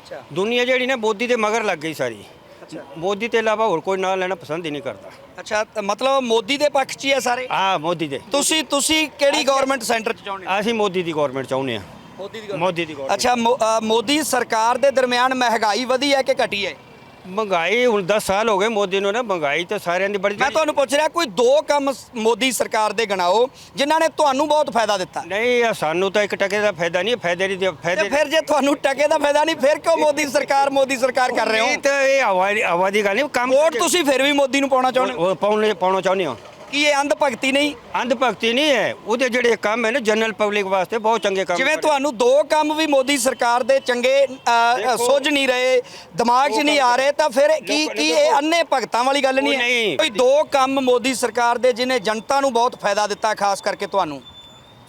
ਅੱਛਾ। ਦੁਨੀਆ ਜਿਹੜੀ ਨਾ ਮੋਦੀ ਦੇ ਮਗਰ ਲੱਗ ਗਈ ਸਾਰੀ। ਅੱਛਾ। ਮੋਦੀ ਤੇ ਇਲਾਵਾ ਹੋਰ ਕੋਈ ਨਾਂ ਲੈਣਾ ਪਸੰਦ ਹੀ ਨਹੀਂ ਕਰਦਾ। ਅੱਛਾ ਤਾਂ ਮਤਲਬ ਮੋਦੀ ਦੇ ਪੱਖ 'ਚ ਹੀ ਹੈ ਸਾਰੇ? ਆ ਮੋਦੀ ਦੇ। ਤੁਸੀਂ ਤੁਸੀਂ ਕਿਹੜੀ ਗਵਰਨਮੈਂਟ ਸੈਂਟਰ 'ਚ ਚਾਹੁੰਦੇ ਹੋ? ਅਸੀਂ ਮੋਦੀ ਦੀ ਗਵਰਨਮੈਂਟ ਚਾਹੁੰਦੇ ਆ ਮੋਦੀ ਦੀ ਮੋਦੀ ਦੀ government। ਅੱਛਾ ਮੋ- ਅ, ਮੋਦੀ ਸਰਕਾਰ ਦੇ ਦਰਮਿਆਨ ਮਹਿੰਗਾਈ ਵਧੀ ਹੈ ਕਿ ਘਟੀ ਹੈ? ਮਹਿੰਗਾਈ ਹੁਣ 10 ਸਾਲ ਹੋ ਗਏ ਮੋਦੀ ਨੂੰ ਨਾ ਮਹਿੰਗਾਈ ਤਾਂ ਸਾਰਿਆਂ ਦੀ ਬੜੀ ਮੈਂ ਤੁਹਾਨੂੰ ਪੁੱਛ ਰਿਹਾ ਕੋਈ ਦੋ ਕੰਮ ਸ- ਮੋਦੀ ਸਰਕਾਰ ਦੇ ਗਣਾਓ ਜਿਨ੍ਹਾਂ ਨੇ ਤੁਹਾਨੂੰ ਬਹੁਤ ਫਾਇਦਾ ਦਿੱਤਾ? ਨਹੀਂ ਇਹ ਸਾਨੂੰ ਤਾਂ ਇੱਕ ਟਕੇ ਦਾ ਫਾਇਦਾ ਨਹੀਂ ਫਾਇਦੇ ਦੀ ਤੇ ਫਾਇਦੇ ਫਿਰ ਜੇ ਤੁਹਾਨੂੰ ਟਕੇ ਦਾ ਫਾਇਦਾ ਨਹੀਂ ਫਿਰ ਕਿਉਂ ਮੋਦੀ ਸਰਕਾਰ ਮੋਦੀ ਸਰਕਾਰ ਕਰ ਰਹੇ ਇਹ ਹੋ ਤਾਂ ਇਹ ਹਵਾ ਦੀ ਗੱਲ ਨਹੀਂ ਕੰਮ ਵੋਟ ਤੁਸੀਂ ਫਿਰ ਵੀ ਮੋਦੀ ਨੂੰ ਪਾਉਣਾ ਚਾਹੁੰਦੇ ਹੋ? ਉਹ ਪਾਉਣੇ ਪਾਉਣਾ ਚਾਹੁੰਦੇ ਹੋ? ਕੀ ਇਹ ਅੰਧ ਭਗਤੀ ਨਹੀਂ? ਅੰਧ ਭਗਤੀ ਨਹੀਂ ਹੈ। ਉਹਦੇ ਜਿਹੜੇ ਕੰਮ ਹੈ ਨਾ ਜਨਰਲ ਪਬਲਿਕ ਵਾਸਤੇ ਬਹੁਤ ਚੰਗੇ ਕੰਮ ਜਿਵੇਂ। ਤੁਹਾਨੂੰ ਦੋ ਕੰਮ ਵੀ ਮੋਦੀ ਸਰਕਾਰ ਦੇ ਚੰਗੇ ਸੁੱਝ ਨਹੀਂ ਰਹੇ ਦਿਮਾਗ 'ਚ ਨਹੀਂ ਆ ਰਹੇ ਤਾਂ ਫਿਰ ਕੀ ਕੀ ਇਹ ਅੰਨੇ ਭਗਤਾਂ ਵਾਲੀ ਗੱਲ ਨਹੀਂ ਹੈ। ਕੋਈ ਦੋ ਕੰਮ ਮੋਦੀ ਸਰਕਾਰ ਦੇ ਜਿਨੇ ਜਨਤਾ ਨੂੰ ਬਹੁਤ ਫਾਇਦਾ ਦਿੱਤਾ ਖਾਸ ਕਰਕੇ ਤੁਹਾਨੂੰ।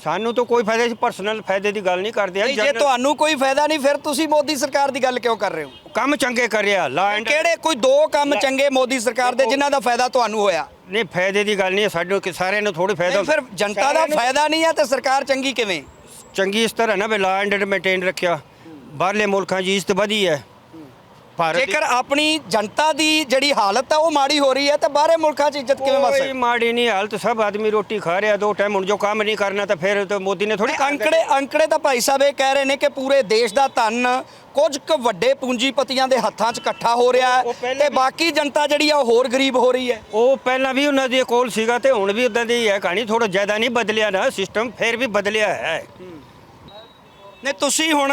ਸਾਨੂੰ ਤਾਂ ਕੋਈ ਫਾਇਦਾ ਸੀ ਪਰਸਨਲ ਫਾਇਦੇ ਦੀ ਗੱਲ ਨਹੀਂ ਕਰਦੇ। ਨਹੀਂ ਜੇ ਤੁਹਾਨੂੰ ਕੋਈ ਫਾਇਦਾ ਨਹੀਂ ਫਿਰ ਤੁਸੀਂ ਮੋਦੀ ਸਰਕਾਰ ਦੀ ਗੱਲ ਕਿਉਂ ਕਰ ਰਹੇ ਹੋ? ਕੰਮ ਚੰਗੇ ਕਰਿਆ ਲਾ ਐਂਡ ਕਿਹੜੇ ਕੋਈ ਦੋ ਕੰਮ ਚੰਗੇ ਮੋਦੀ ਸਰਕਾਰ ਦੇ ਜਿਨ੍ਹਾਂ ਦਾ ਫਾਇਦਾ ਤੁਹਾਨੂੰ ਹੋਇਆ? ਨਹੀਂ ਫਾਇਦੇ ਦੀ ਗੱਲ ਨਹੀਂ ਸਾਡੇ ਕਿ ਸਾਰਿਆਂ ਨੂੰ ਥੋੜੀ ਫਾਇਦਾ ਫਿਰ ਜਨਤਾ ਦਾ ਫਾਇਦਾ ਨਹੀਂ ਹੈ ਤੇ ਸਰਕਾਰ ਚੰਗੀ ਕਿਵੇਂ? ਚੰਗੀ ਇਸ ਤਰ੍ਹਾਂ ਨਾ ਵੀ ਲਾ ਐਂਡ ਮੇਨਟੇਨ ਰੱਖਿਆ। ਬਾਹਰਲੇ ਮੁਲਕਾਂ 'ਚ ਇੱਜ਼ਤ ਵਧੀ ਹੈ। ਭਾਰਤ ਜੇਕਰ ਆਪਣੀ ਜਨਤਾ ਦੀ ਜਿਹੜੀ ਹਾਲਤ ਹੈ ਉਹ ਮਾੜੀ ਹੋ ਰਹੀ ਹੈ ਤਾਂ ਬਾਹਰੇ ਮੁਲਕਾਂ 'ਚ ਇੱਜ਼ਤ ਕਿਵੇਂ ਵਸ ਕੋਈ ਮਾੜੀ ਨਹੀਂ ਹਾਲਤ ਸਭ ਆਦਮੀ ਰੋਟੀ ਖਾ ਰਿਹਾ ਦੋ ਟਾਈਮ ਹੁਣ ਜੋ ਕੰਮ ਨਹੀਂ ਕਰਨਾ ਤਾਂ ਫਿਰ ਤਾਂ ਮੋਦੀ ਨੇ ਥੋੜੀ ਅੰਕੜੇ ਅੰਕੜੇ ਤਾਂ ਭਾਈ ਸਾਹਿਬ ਇਹ ਕਹਿ ਰਹੇ ਨੇ ਕਿ ਪੂਰੇ ਦੇਸ਼ ਦਾ ਧਨ ਕੁਝ ਕੁ ਵੱਡੇ ਪੂੰਜੀਪਤੀਆਂ ਦੇ ਹੱਥਾਂ 'ਚ ਇਕੱਠਾ ਹੋ ਰਿਹਾ ਹੈ ਤੇ ਬਾਕੀ ਜਨਤਾ ਜਿਹੜੀ ਆ ਉਹ ਹੋਰ ਗਰੀਬ ਹੋ ਰਹੀ ਹੈ। ਉਹ ਪਹਿਲਾਂ ਵੀ ਉਹਨਾਂ ਦੇ ਕੋਲ ਸੀਗਾ ਤੇ ਹੁਣ ਵੀ ਉਦਾਂ ਦੀ ਹੀ ਹੈ ਕਹਾਣੀ ਥੋੜਾ ਜ਼ਿਆਦਾ ਨਹੀਂ ਬਦਲਿਆ ਨਾ ਸਿਸਟਮ ਫਿਰ ਵੀ ਬਦਲਿਆ ਹੈ। ਨੇ ਤੁਸੀਂ ਹੁਣ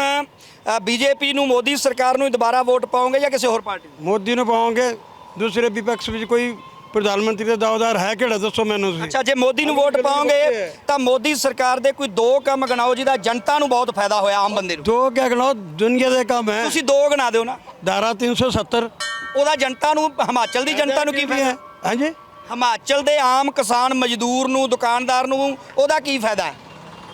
ਬੀਜੇਪੀ ਨੂੰ ਮੋਦੀ ਸਰਕਾਰ ਨੂੰ ਦੁਬਾਰਾ ਵੋਟ ਪਾਓਗੇ ਜਾਂ ਕਿਸੇ ਹੋਰ ਪਾਰਟੀ ਨੂੰ? ਮੋਦੀ ਨੂੰ ਪਾਉਂਗੇ ਦੂਸਰੇ ਵਿਪਕਸ਼ ਵਿੱਚ ਕੋਈ ਪ੍ਰਧਾਨ ਮੰਤਰੀ ਦਾ ਦਾਅਵੇਦਾਰ ਹੈ ਕਿਹੜਾ? ਦੱਸੋ ਮੈਨੂੰ ਤੁਸੀਂ। ਅੱਛਾ ਜੇ ਮੋਦੀ ਨੂੰ ਵੋਟ ਪਾਓਗੇ ਤਾਂ ਮੋਦੀ ਸਰਕਾਰ ਦੇ ਕੋਈ ਦੋ ਕੰਮ ਗਣਾਓ ਜਿਹਦਾ ਜਨਤਾ ਨੂੰ ਬਹੁਤ ਫਾਇਦਾ ਹੋਇਆ ਆਮ ਬੰਦੇ ਨੂੰ। ਦੋ ਕਿਆ ਗਣੋ ਦੁਨੀਆ ਦੇ ਕੰਮ ਹੈ। ਤੁਸੀਂ ਦੋ ਗਣਾ ਦਿਓ ਨਾ। ਧਾਰਾ 370 ਉਹਦਾ ਜਨਤਾ ਨੂੰ ਹਿਮਾਚਲ ਦੀ ਜਨਤਾ ਨੂੰ ਕੀ ਫਾਇਦਾ? ਹਾਂਜੀ। ਹਿਮਾਚਲ ਦੇ ਆਮ ਕਿਸਾਨ ਮਜ਼ਦੂਰ ਨੂੰ ਦੁਕਾਨਦਾਰ ਨੂੰ ਉਹਦਾ ਕੀ ਫਾਇਦਾ ਹੈ?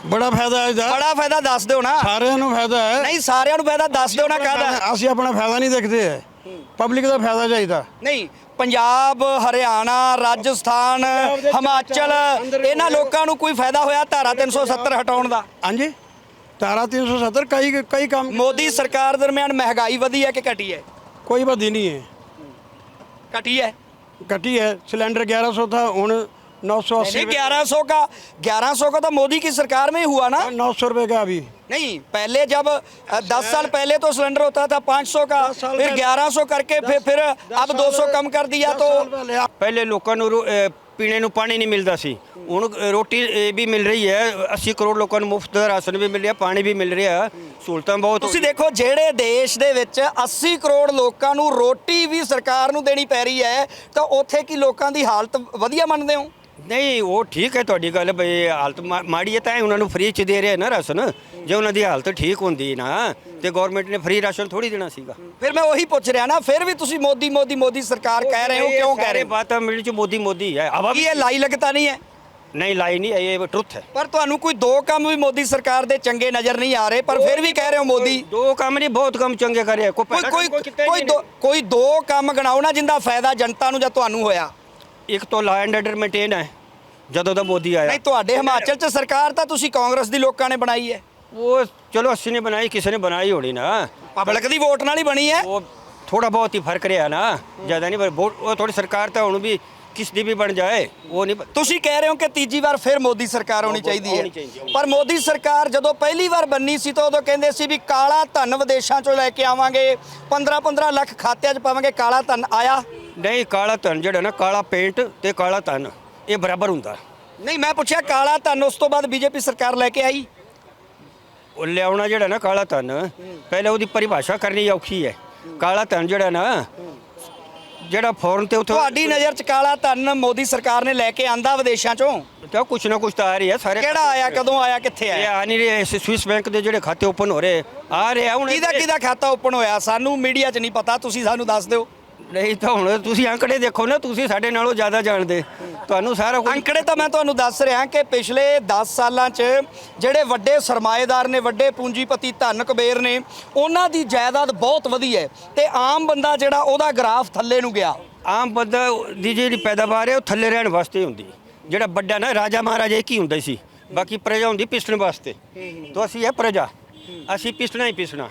ਬੜਾ ਫਾਇਦਾ ਹੈ ਇਹਦਾ ਬੜਾ ਫਾਇਦਾ ਦੱਸ ਦਿਓ ਨਾ। ਸਾਰਿਆਂ ਨੂੰ ਫਾਇਦਾ ਹੈ। ਨਹੀਂ ਸਾਰਿਆਂ ਨੂੰ ਫਾਇਦਾ ਦੱਸ ਦਿਓ ਨਾ ਕਾਹਦਾ। ਅਸੀਂ ਆਪਣਾ ਫਾਇਦਾ ਨਹੀਂ ਦੇਖਦੇ ਹੈ। ਪਬਲਿਕ ਦਾ ਫਾਇਦਾ ਚਾਹੀਦਾ। ਨਹੀਂ ਪੰਜਾਬ ਹਰਿਆਣਾ ਰਾਜਸਥਾਨ ਹਿਮਾਚਲ ਇਹਨਾਂ ਲੋਕਾਂ ਨੂੰ ਕੋਈ ਫਾਇਦਾ ਹੋਇਆ ਧਾਰਾ 370 ਹਟਾਉਣ ਦਾ? ਹਾਂਜੀ। ਧਾਰਾ 370 ਕਈ ਕਈ ਕੰਮ ਮੋਦੀ ਸਰਕਾਰ ਦਰਮਿਆਨ ਮਹਿੰਗਾਈ ਵਧੀ ਹੈ ਕਿ ਘਟੀ ਹੈ? ਕੋਈ ਵਧੀ ਨਹੀਂ ਹੈ। ਘਟੀ ਹੈ। ਘਟੀ ਹੈ। ਸਿਲੰਡਰ 1100 ਥਾ ਹੁਣ 980 नहीं ग्यारह सौ का ग्यारह सौ का तो मोदी की सरकार में ही हुआ ना 900 रुपए का अभी नहीं पहले जब अ, दस साल पहले तो सिलेंडर होता था पाँच सौ का दस साल फिर पहले- ग्यारह सौ करके फिर फिर अब दो सौ कम कर दिया तो ਪਹਿਲੇ ਲੋਕਾਂ ਨੂੰ ਰੋ- ਅਹ ਪੀਣੇ ਨੂੰ ਪਾਣੀ ਨਹੀਂ ਮਿਲਦਾ ਸੀ ਹੁਣ ਅਹ ਰੋਟੀ ਇਹ ਵੀ ਮਿਲ ਰਹੀ ਹੈ 80 ਕਰੋੜ ਲੋਕਾਂ ਨੂੰ ਮੁਫਤ ਰਾਸ਼ਨ ਵੀ ਮਿਲ ਰਿਹਾ ਪਾਣੀ ਵੀ ਮਿਲ ਰਿਹਾ ਸਹੂਲਤਾਂ ਬਹੁਤ ਹੋ ਤੁਸੀਂ ਦੇਖੋ ਜਿਹੜੇ ਦੇਸ਼ ਦੇ ਵਿੱਚ 80 ਕਰੋੜ ਲੋਕਾਂ ਨੂੰ ਰੋਟੀ ਵੀ ਸਰਕਾਰ ਨੂੰ ਦੇਣੀ ਪੈ ਰਹੀ ਹੈ ਤਾਂ ਉੱਥੇ ਕੀ ਲੋਕਾਂ ਦੀ ਹਾਲਤ ਵਧੀਆ ਮੰਨਦੇ ਹੋ ਨਹੀਂ ਉਹ ਠੀਕ ਹੈ ਤੁਹਾਡੀ ਗੱਲ ਬਈ ਹਾਲਤ ਮਾ- ਮਾੜੀ ਹੈ ਤਾਂ ਇਹ ਉਹਨਾਂ ਨੂੰ ਫ੍ਰੀ ਚ ਦੇ ਰਿਹਾ ਨਾ ਰਾਸ਼ਨ। ਜੇ ਉਹਨਾਂ ਦੀ ਹਾਲਤ ਠੀਕ ਹੁੰਦੀ ਨਾ ਤੇ ਗਵਰਨਮੈਂਟ ਨੇ ਫ੍ਰੀ ਰਾਸ਼ਨ ਥੋੜੀ ਦੇਣਾ ਸੀਗਾ। ਫਿਰ ਮੈਂ ਉਹੀ ਪੁੱਛ ਰਿਹਾ ਨਾ ਫਿਰ ਵੀ ਤੁਸੀਂ ਮੋਦੀ ਮੋਦੀ ਮੋਦੀ ਸਰਕਾਰ ਕਹਿ ਰਹੇ ਹੋ ਕਿਉਂ ਕਹਿ ਰਹੇ ਹੋ? ਬਾਤਾਂ ਮਿਲ ਚ ਮੋਦੀ ਮੋਦੀ ਹੈ। ਹਵਾ ਕੀ ਵੀ ਇਹ ਲਾਈ ਲੱਗਤਾ ਨਹੀਂ ਹੈ? ਨਹੀਂ ਲਾਈ ਨਹੀਂ ਇਹ ਟਰੁੱਥ ਹੈ। ਪਰ ਤੁਹਾਨੂੰ ਕੋਈ ਦੋ ਕੰਮ ਵੀ ਮੋਦੀ ਸਰਕਾਰ ਦੇ ਚੰਗੇ ਨਜ਼ਰ ਨਹੀਂ ਆ ਰਹੇ ਪਰ ਫਿਰ ਵੀ ਕਹਿ ਰਹੇ ਹੋ ਮੋਦੀ। ਦੋ ਕੰਮ ਨਹੀਂ ਬਹੁਤ ਕੰਮ ਚੰਗੇ ਕਰਿਆ ਕੋਈ ਕੋਈ ਕੋਈ ਦੋ ਕੋਈ ਦੋ ਕੰਮ ਗਣਾਓ ਨਾ ਜਿੰਦਾ ਫਾਇਦਾ ਜਨਤਾ ਨੂੰ ਜਾਂ ਤੁਹਾਨੂੰ ਹੋਇਆ। ਇੱਕ ਤੋਂ ਲਾ ਐਂਡ ਆਰਡਰ ਮੇਨਟੇਨ ਹੈ ਜਦੋਂ ਦਾ ਮੋਦੀ ਆਇਆ। ਨਹੀਂ ਤੁਹਾਡੇ ਹਿਮਾਚਲ 'ਚ ਸਰਕਾਰ ਤਾਂ ਤੁਸੀਂ ਕਾਂਗਰਸ ਦੀ ਲੋਕਾਂ ਨੇ ਬਣਾਈ ਹੈ। ਉਹ ਚਲੋ ਅਸੀਂ ਨੇ ਬਣਾਈ ਕਿਸੇ ਨੇ ਬਣਾਈ ਹੋਣੀ ਨਾ। ਪਬਲਿਕ ਦੀ ਵੋਟ ਨਾਲ ਹੀ ਬਣੀ ਹੈ। ਉਹ ਥੋੜਾ ਬਹੁਤ ਹੀ ਫ਼ਰਕ ਰਿਹਾ ਨਾ ਜ਼ਿਆਦਾ ਨਹੀਂ ਪਰ ਉਹ ਥੋੜੀ ਸਰਕਾਰ ਤਾਂ ਹੁਣ ਵੀ ਕਿਸ ਦੀ ਵੀ ਬਣ ਜਾਏ ਉਹ ਨਹੀਂ ਤੁਸੀਂ ਕਹਿ ਰਹੇ ਹੋ ਕਿ ਤੀਜੀ ਵਾਰ ਫਿਰ ਮੋਦੀ ਸਰਕਾਰ ਹੋਣੀ ਚਾਹੀਦੀ ਹੈ। ਪਰ ਮੋਦੀ ਸਰਕਾਰ ਜਦੋਂ ਪਹਿਲੀ ਵਾਰ ਬੰਨੀ ਸੀ ਤਾਂ ਉਦੋਂ ਕਹਿੰਦੇ ਸੀ ਵੀ ਕਾਲਾ ਧਨ ਵਿਦੇਸ਼ਾਂ 'ਚੋਂ ਲੈ ਕੇ ਆਵਾਂਗੇ 15-15 ਲੱਖ ਖਾਤਿਆਂ 'ਚ ਪਾਵਾਂਗੇ ਕਾਲਾ ਧਨ ਆਇਆ। ਨਹੀਂ ਕਾਲਾ ਧਨ ਜਿਹੜਾ ਨਾ ਕਾਲਾ ਪੇਂਟ ਤੇ ਕਾਲਾ ਧਨ ਇਹ ਬਰਾਬਰ ਹੁੰਦਾ। ਨਹੀਂ ਮੈਂ ਪੁੱਛਿਆ ਕਾਲਾ ਧਨ ਉਸ ਤੋਂ ਬਾਅਦ ਬੀਜੇਪੀ ਸਰਕਾਰ ਲੈ ਕੇ ਆਈ? ਉਹ ਲਿਆਉਣਾ ਜਿਹੜਾ ਨਾ ਕਾਲਾ ਧਨ ਪਹਿਲੇ ਉਹਦੀ ਪਰਿਭਾਸ਼ਾ ਕਰਨੀ ਔਖੀ ਹੈ। ਕਾਲਾ ਧਨ ਜਿਹੜਾ ਨਾ ਜਿਹੜਾ ਫੌਰਨ ਤੇ ਉੱਥੋਂ ਤੁਹਾਡੀ ਨਜ਼ਰ 'ਚ ਕਾਲਾ ਧਨ ਮੋਦੀ ਸਰਕਾਰ ਨੇ ਲੈ ਕੇ ਆਂਦਾ ਵਿਦੇਸ਼ਾਂ 'ਚੋਂ? ਤਾਂ ਕੁਛ ਨਾ ਕੁਛ ਤਾਂ ਆ ਰਹੀ ਹੈ ਸਾਰੇ ਕਿਹੜਾ ਆਇਆ ਕਦੋਂ ਆਇਆ ਕਿੱਥੇ ਇਹ ਆਇਆ ਆ ਨਹੀਂ ਰਹੇ ਸਵਿਸ ਬੈਂਕ ਦੇ ਜਿਹੜੇ ਖਾਤੇ ਓਪਨ ਹੋ ਰਹੇ ਆ ਰਹੇ ਹੁਣ ਕਿਹਦਾ ਕਿਹਦਾ ਖਾਤਾ ਓਪਨ ਹੋਇਆ? ਸਾਨੂੰ ਮੀਡੀਆ 'ਚ ਨਹੀਂ ਪਤਾ ਤੁਸੀਂ ਸਾਨੂੰ ਦੱਸ ਦਿਓ। ਨਹੀਂ ਤਾਂ ਹੁਣ ਤੁਸੀਂ ਅੰਕੜੇ ਦੇਖੋ ਨਾ ਤੁਸੀਂ ਸਾਡੇ ਨਾਲੋਂ ਜ਼ਿਆਦਾ ਜਾਣਦੇ। ਤੁਹਾਨੂੰ ਸਾਰਾ ਕੁਝ ਅੰਕੜੇ ਤਾਂ ਮੈਂ ਤੁਹਾਨੂੰ ਦੱਸ ਰਿਹਾ ਕਿ ਪਿਛਲੇ 10 ਸਾਲਾਂ 'ਚ ਜਿਹੜੇ ਵੱਡੇ ਸਰਮਾਏਦਾਰ ਨੇ ਵੱਡੇ ਪੂੰਜੀਪਤੀ ਧਨ ਕੁਬੇਰ ਨੇ ਉਹਨਾਂ ਦੀ ਜਾਇਦਾਦ ਬਹੁਤ ਵਧੀ ਹੈ ਤੇ ਆਮ ਬੰਦਾ ਜਿਹੜਾ ਉਹਦਾ ਗ੍ਰਾਫ ਥੱਲੇ ਨੂੰ ਗਿਆ। ਆਮ ਬੰਦਾ ਦੀ ਜਿਹੜੀ ਪੈਦਾਵਾਰ ਹੈ ਉਹ ਥੱਲੇ ਰਹਿਣ ਵਾਸਤੇ ਹੁੰਦੀ ਜਿਹੜਾ ਵੱਡਾ ਨਾ ਰਾਜਾ ਮਹਾਰਾਜਾ ਇੱਕ ਹੀ ਹੁੰਦਾ ਸੀ। ਬਾਕੀ ਪ੍ਰਜਾ ਹੁੰਦੀ ਪਿਸਣ ਵਾਸਤੇ। ਤਾਂ ਅਸੀਂ ਇਹ ਪ੍ਰਜਾ। ਅਸੀਂ ਪਿਸਣਾ ਹੀ ਪਿਸਣਾ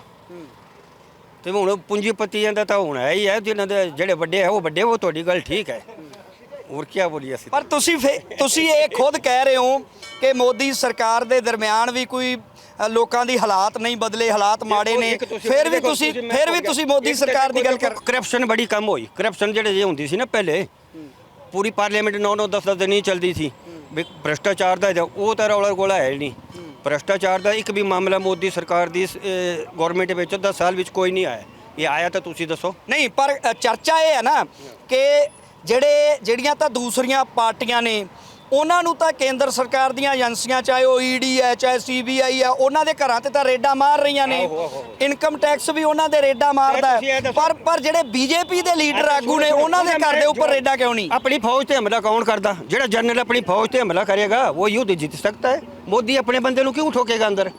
ਤੇ ਹੁਣ ਪੂੰਜੀਪਤੀਆਂ ਦਾ ਤਾਂ ਹੁਣ ਹੈ ਹੀ ਹੈ ਜਿਨ੍ਹਾਂ ਦੇ ਜਿਹੜੇ ਵੱਡੇ ਹੈ ਉਹ ਵੱਡੇ ਉਹ ਤੁਹਾਡੀ ਗੱਲ ਠੀਕ ਹੈ। ਹੋਰ ਕੀ ਬੋਲੀ ਅਸੀਂ? ਪਰ ਤੁਸੀਂ ਫੇ- ਤੁਸੀਂ ਇਹ ਖੁਦ ਕਹਿ ਰਹੇ ਹੋ ਕਿ ਮੋਦੀ ਸਰਕਾਰ ਦੇ ਦਰਮਿਆਨ ਵੀ ਕੋਈ ਅ, ਲੋਕਾਂ ਦੀ ਹਾਲਾਤ ਨਹੀਂ ਬਦਲੇ ਹਾਲਾਤ ਮਾੜੇ ਨੇ। ਫਿਰ ਵੀ ਤੁਸੀਂ ਫਿਰ ਵੀ ਤੁਸੀਂ ਮੋਦੀ ਸਰਕਾਰ ਦੀ ਗੱਲ ਕਰ ਕਰਪਸ਼ਨ ਬੜੀ ਕਮ ਹੋਈ। ਕਰਪਸ਼ਨ ਜਿਹੜੇ ਜੇ ਹੁੰਦੀ ਸੀ ਨਾ ਪਹਿਲੇ ਪੂਰੀ ਪਾਰਲੀਮੈਂਟ 9 9 10 10 ਦਿਨ ਨਹੀਂ ਚੱਲਦੀ ਸੀ। ਵੀ ਭ੍ਰਿਸ਼ਟਾਚਾਰ ਦਾ ਜੋ- ਉਹ ਤਾਂ ਰੌਲਾ ਗੋਲਾ ਹੈ ਹੀ ਨਹੀਂ। ਭ੍ਰਿਸ਼ਟਾਚਾਰ ਦਾ ਇੱਕ ਵੀ ਮਾਮਲਾ ਮੋਦੀ ਸਰਕਾਰ ਦੀ ਗਵਰਨਮੈਂਟ ਵਿੱਚ 10 ਸਾਲ ਵਿੱਚ ਕੋਈ ਨਹੀਂ ਆਇਆ। ਇਹ ਆਇਆ ਤਾਂ ਤੁਸੀਂ ਦੱਸੋ। ਨਹੀਂ ਪਰ ਚਰਚਾ ਇਹ ਹੈ ਨਾ ਕਿ ਜਿਹੜੇ ਜਿਹੜੀਆਂ ਤਾਂ ਦੂਸਰੀਆਂ ਪਾਰਟੀਆਂ ਨੇ ਉਹਨਾਂ ਨੂੰ ਤਾਂ ਕੇਂਦਰ ਸਰਕਾਰ ਦੀਆਂ ਏਜੰਸੀਆਂ ਚਾਹੇ ਉਹ ਈਡੀ ਹੈ ਚਾਹੇ ਸੀਬੀਆਈ ਹੈ ਉਹਨਾਂ ਦੇ ਘਰਾਂ ਤੇ ਤਾਂ ਰੇਡਾਂ ਮਾਰ ਰਹੀਆਂ ਨੇ। ਇਨਕਮ ਟੈਕਸ ਵੀ ਉਹਨਾਂ ਦੇ ਰੇਡਾਂ ਮਾਰਦਾ। ਪਰ ਪਰ ਜਿਹੜੇ ਬੀਜੇਪੀ ਦੇ ਲੀਡਰ ਆਗੂ ਨੇ ਉਹਨਾਂ ਦੇ ਘਰ ਦੇ ਉੱਪਰ ਰੇਡਾਂ ਕਿਉਂ ਨਹੀਂ? ਆਪਣੀ ਫੌਜ ਤੇ ਹਮਲਾ ਕੌਣ ਕਰਦਾ? ਜਿਹੜਾ ਜਨਰਲ ਆਪਣੀ ਫੌਜ ਤੇ ਹਮਲਾ ਕਰੇਗਾ ਉਹ ਯੁੱਧ ਜਿੱਤ ਸਕਦਾ ਹੈ। ਮੋਦੀ ਆਪਣੇ ਬੰਦੇ ਨੂੰ ਕਿਉਂ ਠੋਕੇਗਾ ਅੰਦਰ?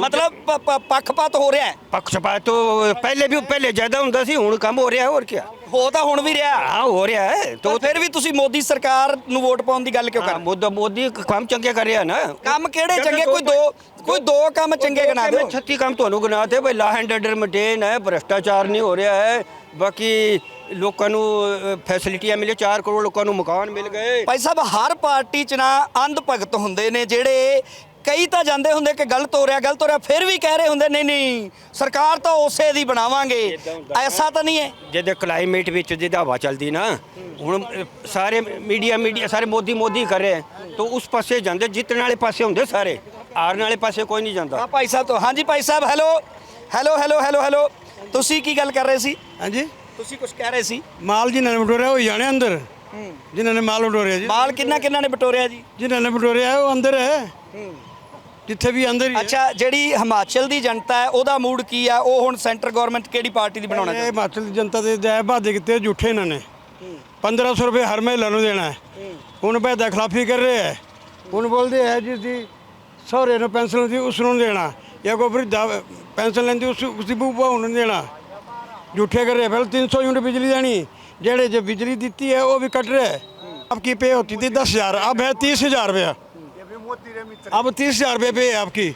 ਮਤਲਬ ਪ- ਪ- ਪੱਖਪਾਤ ਹੋ ਰਿਹਾ ਹੈ। ਪੱਖਪਾਤ ਤੋਂ ਪਹਿਲੇ ਵੀ ਪਹਿਲੇ ਜ਼ਿਆਦਾ ਹੁੰਦਾ ਸੀ ਹੁਣ ਕੰਮ ਹੋ ਰਿਹਾ ਹੋਰ ਕੀ ਹੋ ਤਾਂ ਹੁਣ ਵੀ ਰਿਹਾ। ਹਾਂ ਹੋ ਰਿਹਾ ਹੈ। ਤਾਂ ਤੋ ਫਿਰ ਵੀ ਤੁਸੀਂ ਮੋਦੀ ਸਰਕਾਰ ਨੂੰ ਵੋਟ ਪਾਉਣ ਦੀ ਗੱਲ ਕਿਉਂ ਕਰ ਰਹੇ ਹੋ? ਮੋਦੀ ਮੋਦੀ ਕੰਮ ਚੰਗੇ ਕਰ ਰਿਹਾ ਨਾ। ਕੰਮ ਕਿਹੜੇ ਚੰਗੇ? ਕੋਈ ਦੋ ਕੋਈ ਦੋ ਕੰਮ ਚੰਗੇ ਗਿਣਾ ਦਿਓ। 36 ਕੰਮ ਤੁਹਾਨੂੰ ਗਿਣਾ ਤੇ ਬਈ ਲਾ ਹੈਂਡ ਅੰਡਰ ਮੇਨਟੇਨ ਹੈ ਭ੍ਰਿਸ਼ਟਾਚਾਰ ਨਹੀਂ ਹੋ ਰਿਹਾ ਹੈ ਬਾਕੀ ਲੋਕਾਂ ਨੂੰ ਫੈਸਿਲਿਟੀਆਂ ਮਿਲੇ 4 ਕਰੋੜ ਲੋਕਾਂ ਨੂੰ ਮਕਾਨ ਮਿਲ ਗਏ। ਭਾਈ ਸਾਹਿਬ ਹਰ ਪਾਰਟੀ 'ਚ ਨਾ ਅੰਧ ਭਗਤ ਹੁੰਦੇ ਨੇ ਜਿਹੜੇ ਕਈ ਤਾਂ ਜਾਂਦੇ ਹੁੰਦੇ ਕਿ ਗਲਤ ਹੋ ਰਿਹਾ ਗਲਤ ਹੋ ਰਿਹਾ ਫਿਰ ਵੀ ਕਹਿ ਰਹੇ ਹੁੰਦੇ ਨਹੀਂ ਨਹੀਂ ਸਰਕਾਰ ਤਾਂ ਉਸੇ ਦੀ ਬਣਾਵਾਂਗੇ। ਐਸਾ ਤਾਂ ਨਹੀਂ ਹੈ। ਜਿਹਦੇ ਕਲਾਈਮੇਟ ਵਿੱਚ ਜਿਹਦਾ ਹਵਾ ਚੱਲਦੀ ਨਾ ਹੁਣ ਸਾਰੇ ਮੀਡੀਆ ਮੀਡੀਆ ਸਾਰੇ ਮੋਦੀ ਮੋਦੀ ਕਰ ਰਹੇ ਤਾਂ ਉਸ ਪਾਸੇ ਜਾਂਦੇ ਜਿੱਤਣ ਵਾਲੇ ਪਾਸੇ ਹੁੰਦੇ ਸਾਰੇ ਹਾਰਨ ਵਾਲੇ ਪਾਸੇ ਕੋਈ ਨਹੀਂ ਜਾਂਦਾ। ਹਾਂ ਭਾਈ ਸਾਹਿਬ ਤੋਂ ਹਾਂਜੀ ਭਾਈ ਸਾਹਿਬ hello hello hello hello hello ਤੁਸੀਂ ਕੀ ਗੱਲ ਕਰ ਰਹੇ ਸੀ? ਹਾਂਜੀ? ਤੁਸੀਂ ਕੁਝ ਕਹਿ ਰਹੇ ਸੀ? ਮਾਲ ਜਿਨ੍ਹਾਂ ਨੇ ਬਟੋਰਿਆ ਉਹ ਜਾਣੇ ਅੰਦਰ। ਜਿਨ੍ਹਾਂ ਨੇ ਮਾਲ ਬਟੋਰਿਆ ਜੀ। ਮਾਲ ਕਿੰਨਾ ਕਿੰਨਾ ਨੇ ਬਟੋਰਿਆ ਜੀ? ਜਿਨ੍ਹਾਂ ਨੇ ਬਟੋਰਿਆ ਉਹ ਅੰਦਰ ਹੈ। ਜਿੱਥੇ ਵੀ ਅੰਦਰ ਹੀ ਹੈ। ਅੱਛਾ ਜਿਹੜੀ ਹਿਮਾਚਲ ਦੀ ਜਨਤਾ ਹੈ ਉਹਦਾ ਮੂਡ ਕੀ ਆ? ਉਹ ਹੁਣ ਸੈਂਟਰ ਗਵਰਨਮੈਂਟ ਕਿਹੜੀ ਪਾਰਟੀ ਦੀ ਬਣਾਉਣਾ ਇਹ ਚਾਹੁੰਦੀ? ਹਿਮਾਚਲ ਦੀ ਜਨਤਾ ਦੇ ਦਇਆ ਬਾਦੇ ਕਿਤੇ ਝੂਠੇ ਇਹਨਾਂ ਨੇ। 1500 ਰੁਪਏ ਹਰ ਮਹੀਲਾ ਨੂੰ ਦੇਣਾ ਹੈ। ਹੁਣ ਬੈਦਾ ਖਿਲਾਫੀ ਕਰ ਰਹੇ ਹੈ। ਹੁਣ ਬੋਲਦੇ ਹੈ ਜਿਸ ਦੀ ਸਹੁਰੇ ਨੂੰ ਪੈਨਸ਼ਨ ਹੁੰਦੀ ਉਸ ਨੂੰ ਦੇਣਾ। ਜਾਂ ਕੋਈ ਵਰਿੱਧਾ ਪੈਨਸ਼ਨ ਲੈਂਦੀ ਉਸ ਉਸ ਦੀ ਬੂਬਾ ਨੂੰ ਦੇਣਾ। ਝੂਠੇ ਕਰ ਰਹੇ ਪਹਿਲਾਂ 300 ਯੂਨਿਟ ਬਿਜਲੀ ਦੇਣੀ ਜਿਹੜੇ ਜੋ ਬਿਜਲੀ ਦਿੱਤੀ है वो भी कट रहे हैं आपकी पे होती थी दस हजार अब है तीस हजार रुपया अब तीस हजार रुपये पे है आपकी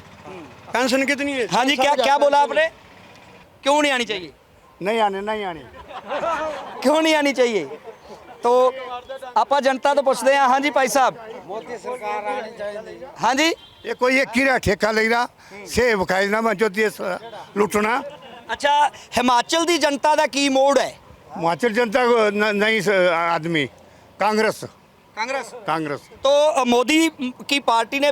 पेंशन कितनी है ਹਾਂਜੀ क्या क्या बोला आपने क्यों नहीं आनी चाहिए नहीं आने नहीं आने ਕਿਉਂ ਨਹੀਂ ਆਣੀ ਚਾਹੀਏ ਤੋ ਆਪਾਂ ਜਨਤਾ ਤੋਂ ਪੁੱਛਦੇ ਹਾਂ ਹਾਂਜੀ ਭਾਈ ਸਾਹਿਬ ਮੋਦੀ ਸਰਕਾਰ ਆਣੀ ਚਾਹੀਦੀ ਹਾਂਜੀ ਇਹ ਕੋਈ ਇੱਕ ਹੀ ਠੇਕਾ ਲੈਦਾ ਸੇ ਵਕਾਇ ਨਾ ਮੈਂ ਜੋਤੀ ਲੁੱਟਣਾ ਅੱਛਾ ਹਿਮਾਚਲ ਦੀ ਜਨਤਾ ਦਾ ਕੀ ਮੋੜ ਹੈ हिमाचल जनता को न- नहीं स- आदमी कांग्रेस ਕਾਂਗਰਸ कांग्रेस तो अ, मोदी की पार्टी ने